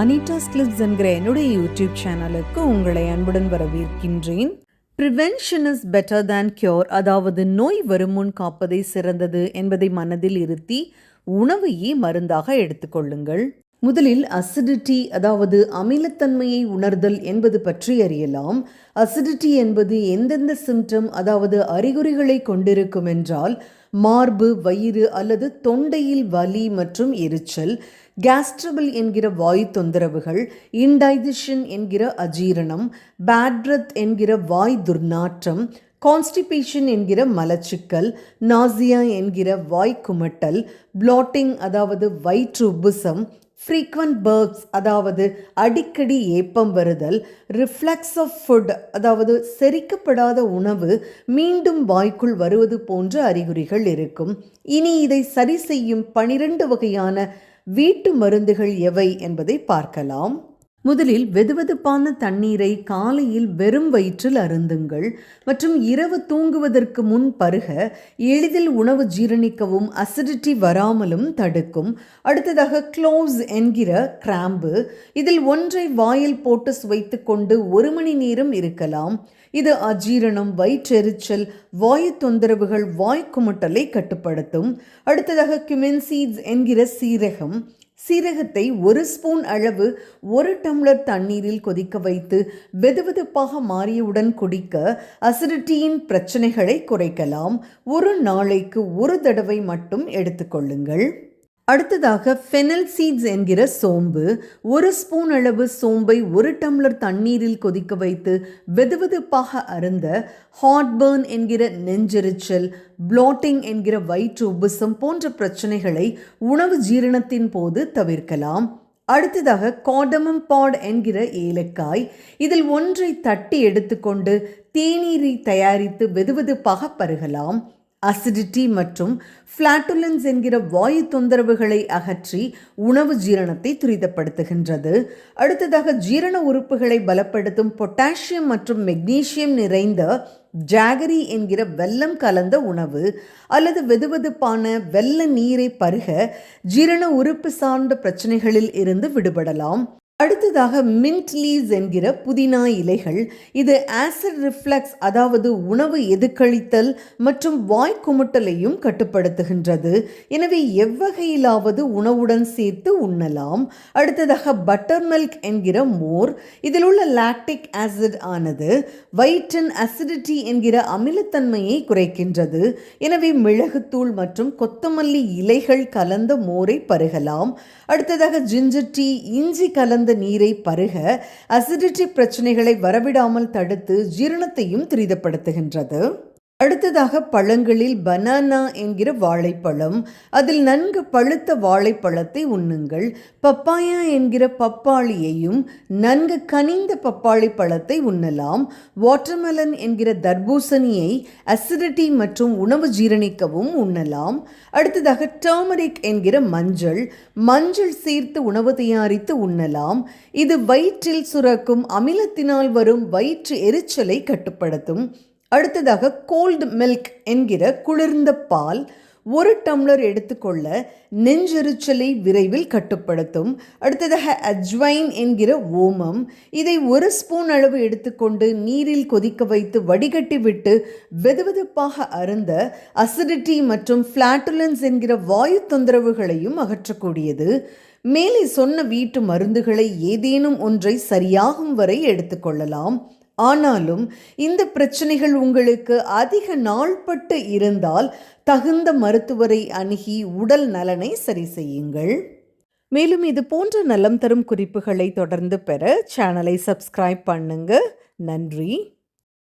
Anita's clips என்கிற என்னுடைய YouTube சேனலுக்கு உங்களை அன்புடன் வரவேற்கின்றேன். Prevention is better than cure அதாவது நோய் வருமுன் காப்பதை சிறந்தது என்பதை மனதில் இருத்தி உணவையே மருந்தாக எடுத்துக்கொள்ளுங்கள் முதலில் அசிடிட்டி அதாவது அமிலத்தன்மையை உணர்தல் என்பது பற்றி அறியலாம். அசிடிட்டி என்பது எந்தெந்த சிம்டம் அதாவது அறிகுறிகளை கொண்டிருக்கும் என்றால் மார்பு வயிறு அல்லது தொண்டையில் வலி மற்றும் எரிச்சல் கேஸ்ட்ரபிள் என்கிற வாயு தொந்தரவுகள் இன்டைஜஷன் என்கிற அஜீரணம் பேட்ரத் என்கிற வாய் துர்நாற்றம் கான்ஸ்டிபேஷன் என்கிற மலச்சிக்கல் நாசியா என்கிற வாய் குமட்டல் பிளாட்டிங் அதாவது வயிற்று உபுசம் ஃப்ரீக்வெண்ட் பர்ப்ஸ் அதாவது அடிக்கடி ஏப்பம் வருதல் ரிஃப்ளெக்ஸ் ஆஃப் ஃபுட் அதாவது செரிக்கப்படாத உணவு மீண்டும் வாய்க்குள் வருவது போன்ற அறிகுறிகள் இருக்கும். இனி இதை சரி செய்யும் பனிரெண்டு வகையான வீட்டு மருந்துகள் எவை என்பதை பார்க்கலாம். முதலில் வெதுவெதுப்பான தண்ணீரை காலையில் வெறும் வயிற்றில் அருந்துங்கள் மற்றும் இரவு தூங்குவதற்கு முன் பருக எளிதில் உணவு ஜீரணிக்கவும் அசிடிட்டி வராமலும் தடுக்கும். அடுத்ததாக க்ளோவ்ஸ் என்கிற கிராம்பு. இதில் ஒன்றை வாயில் போட்டு சுவைத்து கொண்டு ஒரு மணி நேரம் இருக்கலாம். இது அஜீரணம் வயிற்றெரிச்சல் வாயு தொந்தரவுகள் வாய் குமட்டலை கட்டுப்படுத்தும். அடுத்ததாக கியூமென் சீட்ஸ் என்கிற சீரகம். சீரகத்தை ஒரு ஸ்பூன் அளவு ஒரு டம்ளர் தண்ணீரில் கொதிக்க வைத்து வெதுவெதுப்பாக மாறியவுடன் குடிக்க அசிடிட்டியின் பிரச்சனைகளை குறைக்கலாம். ஒரு நாளைக்கு ஒரு தடவை மட்டும் எடுத்துக்கொள்ளுங்கள். அடுத்ததாக ஃபெனல் சீட்ஸ் என்கிற சோம்பு ஒரு ஸ்பூன் அளவு சோம்பை ஒரு டம்ளர் தண்ணீரில் கொதிக்க வைத்து வெதுவெதுப்பாக அருந்த ஹார்ட்பர்ன் என்கிற நெஞ்செரிச்சல் ப்ளோட்டிங் என்கிற வயிற்று உபசம் போன்ற பிரச்சனைகளை உணவு ஜீரணத்தின் போது தவிர்க்கலாம். அடுத்ததாக காடமம் பாட் என்கிற ஏலக்காய் இதில் ஒன்றை தட்டி எடுத்துக்கொண்டு தேநீரை தயாரித்து வெதுவெதுப்பாக பருகலாம். அசிடிட்டி மற்றும் ஃப்ளாட்டுலன்ஸ் என்கிற வாயு தொந்தரவுகளை அகற்றி உணவு ஜீரணத்தை துரிதப்படுத்துகின்றது. அடுத்ததாக ஜீரண உறுப்புகளை பலப்படுத்தும் பொட்டாசியம் மற்றும் மெக்னீசியம் நிறைந்த ஜாகரி என்கிற வெல்லம் கலந்த உணவு அல்லது வெதுவெதுப்பான வெள்ள நீரை பருக ஜீரண உறுப்பு சார்ந்த பிரச்சனைகளில் இருந்து விடுபடலாம். அடுத்ததாக மின்ட் லீவ்ஸ் என்கிற புதினா இலைகள். இது ஆசிட் ரிஃப்ளெக்ஸ் அதாவது உணவு எதுக்களித்தல் மற்றும் வாய் குமுட்டலையும் கட்டுப்படுத்துகின்றது. எனவே எவ்வகையிலாவது உணவுடன் சேர்த்து உண்ணலாம். அடுத்ததாக பட்டர் மில்க் என்கிற மோர். இதில் உள்ள லாக்டிக் ஆசிட் ஆனது வயிற்றின் அசிடிட்டி என்கிற அமிலத்தன்மையை குறைக்கின்றது. எனவே மிளகுத்தூள் மற்றும் கொத்தமல்லி இலைகள் கலந்த மோரை பருகலாம். அடுத்ததாக ஜிஞ்சர் டீ இஞ்சி கலந்த நீரை பருக அசிடிட்டி பிரச்சனைகளை வரவிடாமல் தடுத்து ஜீரணத்தையும் துரிதப்படுத்துகின்றது. அடுத்ததாக பழங்களில் பனானா என்கிற வாழைப்பழம். அதில் நன்கு பழுத்த வாழைப்பழத்தை உண்ணுங்கள். பப்பாயா என்கிற பப்பாளியையும் நன்கு கனிந்த பப்பாளி பழத்தை உண்ணலாம். வாட்டர்மெலன் என்கிற தர்பூசணியை அசிடிட்டி மற்றும் உணவு ஜீரணிக்கவும் உண்ணலாம். அடுத்ததாக டர்மரிக் என்கிற மஞ்சள். மஞ்சள் சேர்த்து உணவு தயாரித்து உண்ணலாம். இது வயிற்றில் சுரக்கும் அமிலத்தினால் வரும் வயிற்று எரிச்சலை கட்டுப்படுத்தும். அடுத்ததாக கோல்டு மில்க் என்கிற குளிர்ந்த பால் ஒரு டம்ளர் எடுத்துக்கொள்ள நெஞ்செரிச்சலை விரைவில் கட்டுப்படுத்தும். அடுத்ததாக அஜ்வைன் என்கிற ஓமம். இதை ஒரு ஸ்பூன் அளவு எடுத்துக்கொண்டு நீரில் கொதிக்க வைத்து வடிகட்டி விட்டு வெதுவெதுப்பாக அருந்த அசிடிட்டி மற்றும் ஃப்ளாட்டுலன்ஸ் என்கிற வாயு தொந்தரவுகளையும் அகற்றக்கூடியது. மேலே சொன்ன வீட்டு மருந்துகளை ஏதேனும் ஒன்றை சரியாகும் வரை எடுத்துக்கொள்ளலாம். ஆனாலும் இந்த பிரச்சனைகள் உங்களுக்கு அதிக நாள்பட்டு இருந்தால் தகுந்த மருத்துவரை அணுகி உடல் நலனை சரி செய்யுங்கள். மேலும் இது போன்ற நலம் தரும் குறிப்புகளை தொடர்ந்து பெற சேனலை சப்ஸ்கிரைப் பண்ணுங்க. நன்றி.